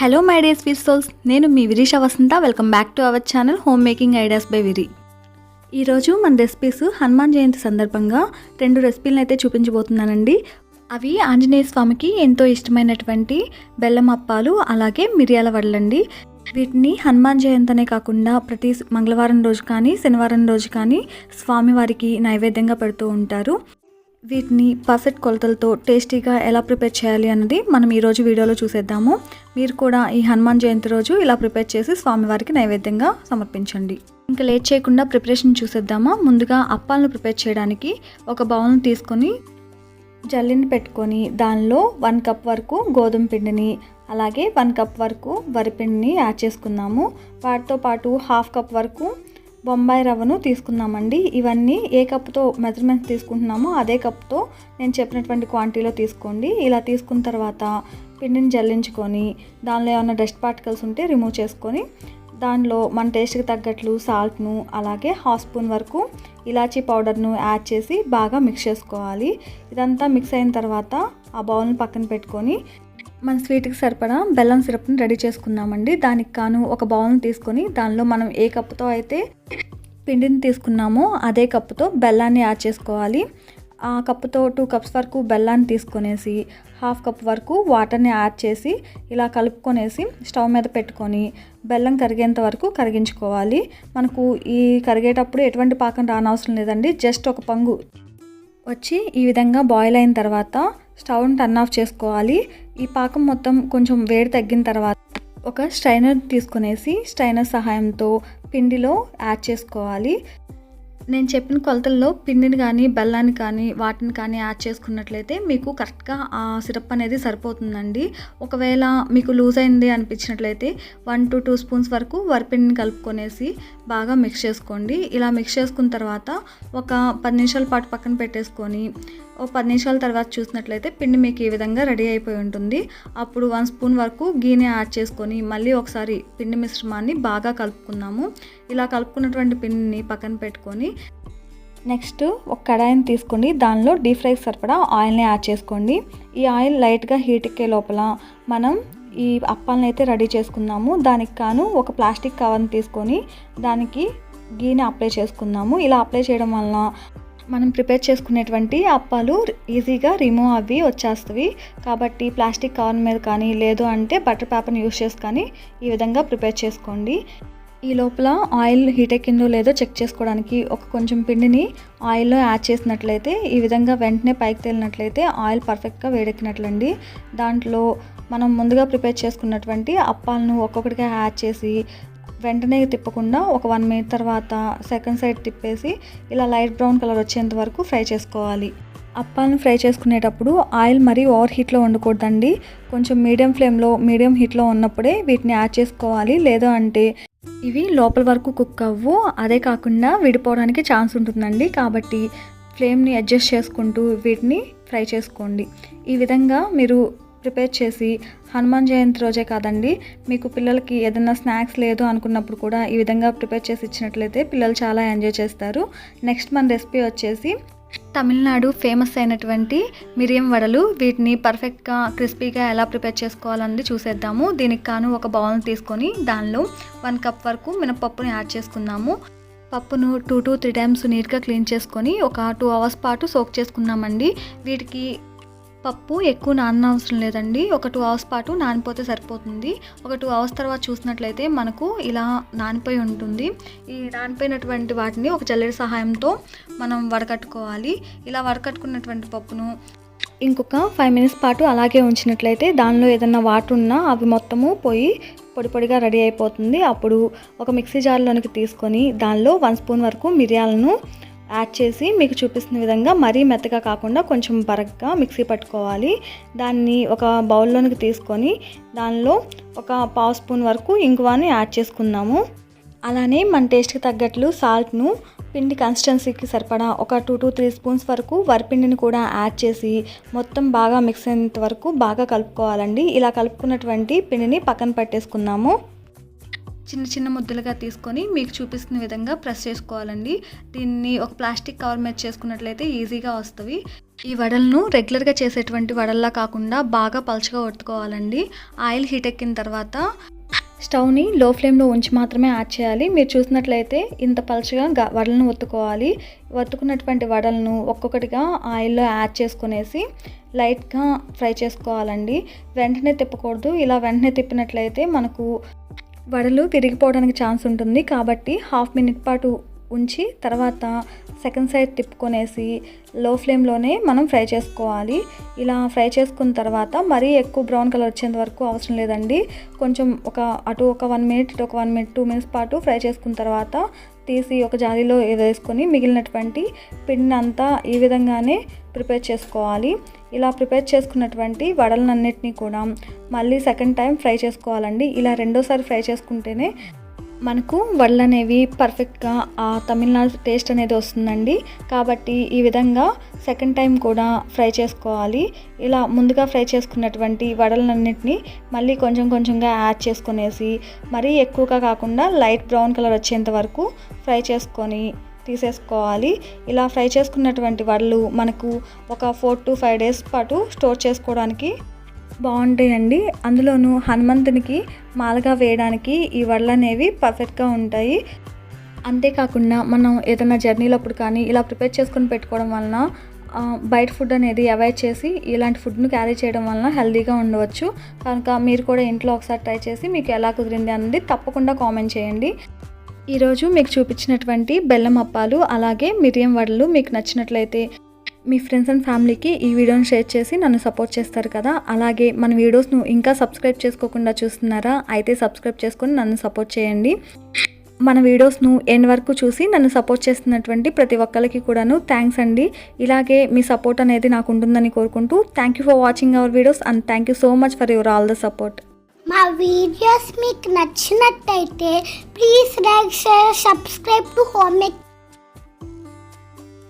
Hello my dears sweet souls నేను మీ Virisha Vasantha. Welcome back to our channel home making ideas by Viri ఈరోజు మన recipes Hanuman Jayanti సందర్భంగా రెండు రెసిపీలను అయితే చూపించబోతున్నానండి. అవి ఆంజనేయ స్వామికి ఎంతో ఇష్టమైనటువంటి బెల్లం అప్పాలు అలాగే మిరియాల వడలండి. వీటిని హనుమాన్ జయంతి అనే కాకుండా ప్రతి మంగళవారం రోజు కానీ శనివారం రోజు కానీ స్వామివారికి నైవేద్యంగా పెడుతూ ఉంటారు. వీటిని పర్ఫెక్ట్ కొలతలతో టేస్టీగా ఎలా ప్రిపేర్ చేయాలి అన్నది మనం ఈరోజు వీడియోలో చూసేద్దాము. మీరు కూడా ఈ హనుమాన్ జయంతి రోజు ఇలా ప్రిపేర్ చేసి స్వామివారికి నైవేద్యంగా సమర్పించండి. ఇంకా లేట్ చేయకుండా ప్రిపరేషన్ చూసేద్దామా? ముందుగా అప్పాలను ప్రిపేర్ చేయడానికి ఒక బౌల్ని తీసుకొని జల్లిని పెట్టుకొని దానిలో వన్ కప్ వరకు గోధుమ పిండిని అలాగే వన్ కప్ వరకు వరిపిండిని యాడ్ చేసుకుందాము. వాటితో పాటు హాఫ్ కప్ వరకు బొంబాయి రవ్వను తీసుకుందామండి. ఇవన్నీ ఏ కప్తో మెజర్మెంట్స్ తీసుకుంటున్నామో అదే కప్తో నేను చెప్పినటువంటి క్వాంటిటీలో తీసుకోండి. ఇలా తీసుకున్న తర్వాత పిండిని జల్లించుకొని దానిలో ఏమైనా డస్ట్ పార్టికల్స్ ఉంటే రిమూవ్ చేసుకొని దానిలో మన టేస్ట్కి తగ్గట్లు సాల్ట్ను అలాగే హాఫ్ స్పూన్ వరకు ఇలాచీ పౌడర్ను యాడ్ చేసి బాగా మిక్స్ చేసుకోవాలి. ఇదంతా మిక్స్ అయిన తర్వాత ఆ బౌల్ని పక్కన పెట్టుకొని మన స్వీట్కి సరిపడా బెల్లం సిరప్ని రెడీ చేసుకుందామండి. దానికి కాను ఒక బౌల్ని తీసుకొని దానిలో మనం ఏ కప్పుతో అయితే పిండిని తీసుకున్నామో అదే కప్పుతో బెల్లాన్ని యాడ్ చేసుకోవాలి. ఆ కప్పుతో టూ కప్స్ వరకు బెల్లాన్ని తీసుకొనేసి హాఫ్ కప్ వరకు వాటర్ని యాడ్ చేసి ఇలా కలుపుకొనేసి స్టవ్ మీద పెట్టుకొని బెల్లం కరిగేంత వరకు కరిగించుకోవాలి. మనకు ఈ కరిగేటప్పుడు ఎటువంటి పాకం రానవసరం లేదండి. జస్ట్ ఒక పంగు. వచ్చి ఈ విధంగా బాయిల్ అయిన తర్వాత స్టవ్ని టర్న్ ఆఫ్ చేసుకోవాలి. ఈ పాకం మొత్తం కొంచెం వేడి తగ్గిన తర్వాత ఒక స్ట్రైనర్ తీసుకునేసి స్ట్రైనర్ సహాయంతో పిండిలో యాడ్ చేసుకోవాలి. నేను చెప్పిన కొలతల్లో పిండిని కానీ బెల్లాన్ని కానీ వాటిని కానీ యాడ్ చేసుకున్నట్లయితే మీకు కరెక్ట్గా ఆ సిరప్ అనేది సరిపోతుందండి. ఒకవేళ మీకు లూజ్ అయింది అనిపించినట్లయితే వన్ టు టూ స్పూన్స్ వరకు వరిపిండిని కలుపుకొనేసి బాగా మిక్స్ చేసుకోండి. ఇలా మిక్స్ చేసుకున్న తర్వాత ఒక పది నిమిషాల పాటు పక్కన పెట్టేసుకొని ఓ పది నిమిషాల తర్వాత చూసినట్లయితే పిండి మీకు ఈ విధంగా రెడీ అయిపోయి ఉంటుంది. అప్పుడు వన్ స్పూన్ వరకు గీని యాడ్ చేసుకొని మళ్ళీ ఒకసారి పిండి మిశ్రమాన్ని బాగా కలుపుకున్నాము ఇలా కలుపుకున్నటువంటి పిండిని పక్కన పెట్టుకొని నెక్స్ట్ ఒక కడాయిని తీసుకోండి దానిలో డీప్ ఫ్రైకి సరిపడా ఆయిల్ని యాడ్ చేసుకోండి. ఈ ఆయిల్ లైట్గా హీట్ ఎక్కే లోపల మనం ఈ అప్పాలను అయితే రెడీ చేసుకున్నాము దానికి కాను ఒక ప్లాస్టిక్ కవర్ని తీసుకొని దానికి గీని అప్లై చేసుకున్నాము ఇలా అప్లై చేయడం వలన మనం ప్రిపేర్ చేసుకునేటువంటి అప్పాలు ఈజీగా రిమూవ్ అవి వచ్చేస్తాయి. కాబట్టి ప్లాస్టిక్ కవర్ మీద కానీ లేదు అంటే బటర్ పేపర్ని యూస్ చేసి కానీ ఈ విధంగా ప్రిపేర్ చేసుకోండి. ఈ లోపల ఆయిల్ హీట్ ఎక్కిందో లేదో చెక్ చేసుకోవడానికి ఒక కొంచెం పిండిని ఆయిల్లో యాడ్ చేసినట్లయితే ఈ విధంగా వెంటనే పైకి తేలినట్లయితే ఆయిల్ పర్ఫెక్ట్గా వేడెక్కినట్లండి. దాంట్లో మనం ముందుగా ప్రిపేర్ చేసుకున్నటువంటి అప్పాలను ఒక్కొక్కటిగా యాడ్ చేసి వెంటనే తిప్పకుండా ఒక వన్ మినిట్ తర్వాత సెకండ్ సైడ్ తిప్పేసి ఇలా లైట్ బ్రౌన్ కలర్ వచ్చేంత వరకు ఫ్రై చేసుకోవాలి. అప్పాలను ఫ్రై చేసుకునేటప్పుడు ఆయిల్ మరీ ఓవర్ హీట్లో ఉండకూడదండి కొంచెం మీడియం ఫ్లేమ్లో మీడియం హీట్లో ఉన్నప్పుడే వీటిని యాడ్ చేసుకోవాలి. లేదా అంటే ఇవి లోపల వరకు కుక్ అవ్వు అదే కాకుండా విడిపోవడానికి ఛాన్స్ ఉంటుందండి. కాబట్టి ఫ్లేమ్ని అడ్జస్ట్ చేసుకుంటూ వీటిని ఫ్రై చేసుకోండి. ఈ విధంగా మీరు ప్రిపేర్ చేసి హనుమాన్ జయంతి రోజే కాదండి మీకు పిల్లలకి ఏదైనా స్నాక్స్ లేదు అనుకున్నప్పుడు కూడా ఈ విధంగా ప్రిపేర్ చేసి ఇచ్చినట్లయితే పిల్లలు చాలా ఎంజాయ్ చేస్తారు. నెక్స్ట్ మన రెసిపీ వచ్చేసి తమిళనాడు ఫేమస్ అయినటువంటి మిరియం వడలు. వీటిని పర్ఫెక్ట్గా క్రిస్పీగా ఎలా ప్రిపేర్ చేసుకోవాలన్నది చూసేద్దాము. దీనికి కాను ఒక బౌల్ని తీసుకొని దానిలో వన్ కప్ వరకు మినపప్పుని యాడ్ చేసుకుందాము. పప్పును టూ టు త్రీ టైమ్స్ నీట్గా క్లీన్ చేసుకొని ఒక టూ అవర్స్ పాటు సోక్ చేసుకున్నామండి వీటికి పప్పు ఎక్కువ నాన్న అవసరం లేదండి. ఒక టూ అవర్స్ పాటు నానిపోతే సరిపోతుంది. ఒక టూ అవర్స్ తర్వాత చూసినట్లయితే మనకు ఇలా నానిపోయి ఉంటుంది. ఈ నానిపోయినటువంటి వాటిని ఒక జల్లెడ సహాయంతో మనం వడకట్టుకోవాలి. ఇలా వడకట్టుకున్నటువంటి పప్పును ఇంకొక ఫైవ్ మినిట్స్ పాటు అలాగే ఉంచినట్లయితే దానిలో ఏదైనా వాటర్ ఉన్నా అవి మొత్తము పోయి పొడి పొడిగా రెడీ అయిపోతుంది. అప్పుడు ఒక మిక్సీ జార్లోనికి తీసుకొని దానిలో వన్ స్పూన్ వరకు మిరియాలను యాడ్ చేసి మీకు చూపిస్తున్న విధంగా మరీ మెత్తగా కాకుండా కొంచెం బరగ్గా మిక్సీ పట్టుకోవాలి. దాన్ని ఒక బౌల్లోనికి తీసుకొని దానిలో ఒక పావు స్పూన్ వరకు ఇంగువాని యాడ్ చేసుకుందాము. అలానే మన టేస్ట్కి తగ్గట్లు సాల్ట్ను పిండి కన్సిస్టెన్సీకి సరిపడా ఒక టూ టు త్రీ స్పూన్స్ వరకు వరిపిండిని కూడా యాడ్ చేసి మొత్తం బాగా మిక్స్ అయినంత వరకు బాగా కలుపుకోవాలండి. ఇలా కలుపుకున్నటువంటి పిండిని పక్కన పట్టేసుకున్నాము చిన్న చిన్న ముద్దలుగా తీసుకొని మీకు చూపిస్తున్న విధంగా ప్రెస్ చేసుకోవాలండి. దీన్ని ఒక ప్లాస్టిక్ కవర్ మీద చేసుకున్నట్లయితే ఈజీగా వస్తుంది. ఈ వడలను రెగ్యులర్గా చేసేటువంటి వడల్లా కాకుండా బాగా పలుచగా ఒత్తుకోవాలండి. ఆయిల్ హీట్ ఎక్కిన తర్వాత స్టవ్ని లో ఫ్లేమ్లో ఉంచి మాత్రమే యాడ్ చేయాలి. మీరు చూసినట్లయితే ఇంత పలుచగా గ- వడలను ఒత్తుకోవాలి. ఒత్తుకున్నటువంటి వడలను ఒక్కొక్కటిగా ఆయిల్లో యాడ్ చేసుకునేసి లైట్గా ఫ్రై చేసుకోవాలండి. వెంటనే తిప్పకూడదు. ఇలా వెంటనే తిప్పినట్లయితే మనకు వడలు విరిగిపోవడానికి ఛాన్స్ ఉంటుంది కాబట్టి హాఫ్ మినిట్ పాటు ఉంచి తర్వాత సెకండ్ సైడ్ తిప్పుకొనేసి లో ఫ్లేమ్లోనే మనం ఫ్రై చేసుకోవాలి. ఇలా ఫ్రై చేసుకున్న తర్వాత మరీ ఎక్కువ బ్రౌన్ కలర్ వచ్చేంత వరకు అవసరం లేదండి. కొంచెం ఒక అటు ఒక వన్ మినిట్ ఇటు ఒక వన్ మినిట్ టూ మినిట్స్ పాటు ఫ్రై చేసుకున్న తర్వాత తీసి ఒక జాలీలో వేసుకొని మిగిలినటువంటి పిండిని అంతా ఈ విధంగానే ప్రిపేర్ చేసుకోవాలి. ఇలా ప్రిపేర్ చేసుకున్నటువంటి వడలన్నిటినీ కూడా మళ్ళీ సెకండ్ టైం ఫ్రై చేసుకోవాలండి. ఇలా రెండోసారి ఫ్రై చేసుకుంటేనే మనకు వడలు అనేవి పర్ఫెక్ట్గా ఆ తమిళనాడు టేస్ట్ అనేది వస్తుందండి. కాబట్టి ఈ విధంగా సెకండ్ టైం కూడా ఫ్రై చేసుకోవాలి. ఇలా ముందుగా ఫ్రై చేసుకున్నటువంటి వడలన్నింటినీ మళ్ళీ కొంచెం కొంచెంగా యాడ్ చేసుకునేసి మరీ ఎక్కువగా కాకుండా లైట్ బ్రౌన్ కలర్ వచ్చేంత వరకు ఫ్రై చేసుకొని తీసేసుకోవాలి. ఇలా ఫ్రై చేసుకున్నటువంటి వడలు మనకు ఒక ఫోర్ టు ఫైవ్ డేస్ పాటు స్టోర్ చేసుకోవడానికి బాగుంటాయండి. అందులోనూ హనుమంతునికి మాలగా వేయడానికి ఈ వడలు అనేవి పర్ఫెక్ట్గా ఉంటాయి. అంతేకాకుండా మనం ఏదైనా జర్నీలప్పుడు కానీ ఇలా ప్రిపేర్ చేసుకొని పెట్టుకోవడం వలన బయట ఫుడ్ అనేది అవాయిడ్ చేసి ఇలాంటి ఫుడ్ను క్యారీ చేయడం వలన హెల్తీగా ఉండవచ్చు. కనుక మీరు కూడా ఇంట్లో ఒకసారి ట్రై చేసి మీకు ఎలా కుదిరింది అనేది తప్పకుండా కామెంట్ చేయండి. ఈరోజు మీకు చూపించినటువంటి బెల్లం అప్పాలు అలాగే మిరియం వడలు మీకు నచ్చినట్లయితే మీ ఫ్రెండ్స్ అండ్ ఫ్యామిలీకి ఈ వీడియోని షేర్ చేసి నన్ను సపోర్ట్ చేస్తారు కదా. అలాగే మన వీడియోస్ను ఇంకా సబ్స్క్రైబ్ చేసుకోకుండా చూస్తున్నారా అయితే సబ్స్క్రైబ్ చేసుకొని నన్ను సపోర్ట్ చేయండి. మన వీడియోస్ను ఎండ్ వరకు చూసి నన్ను సపోర్ట్ చేస్తున్నటువంటి ప్రతి ఒక్కరికి కూడాను థ్యాంక్స్ అండి. ఇలాగే మీ సపోర్ట్ అనేది నాకు ఉంటుందని కోరుకుంటూ thank you for watching our videos and thank you so much for your all the support మా వీడియోస్ మీకు నచ్చినట్టయితే please like share subscribe to home make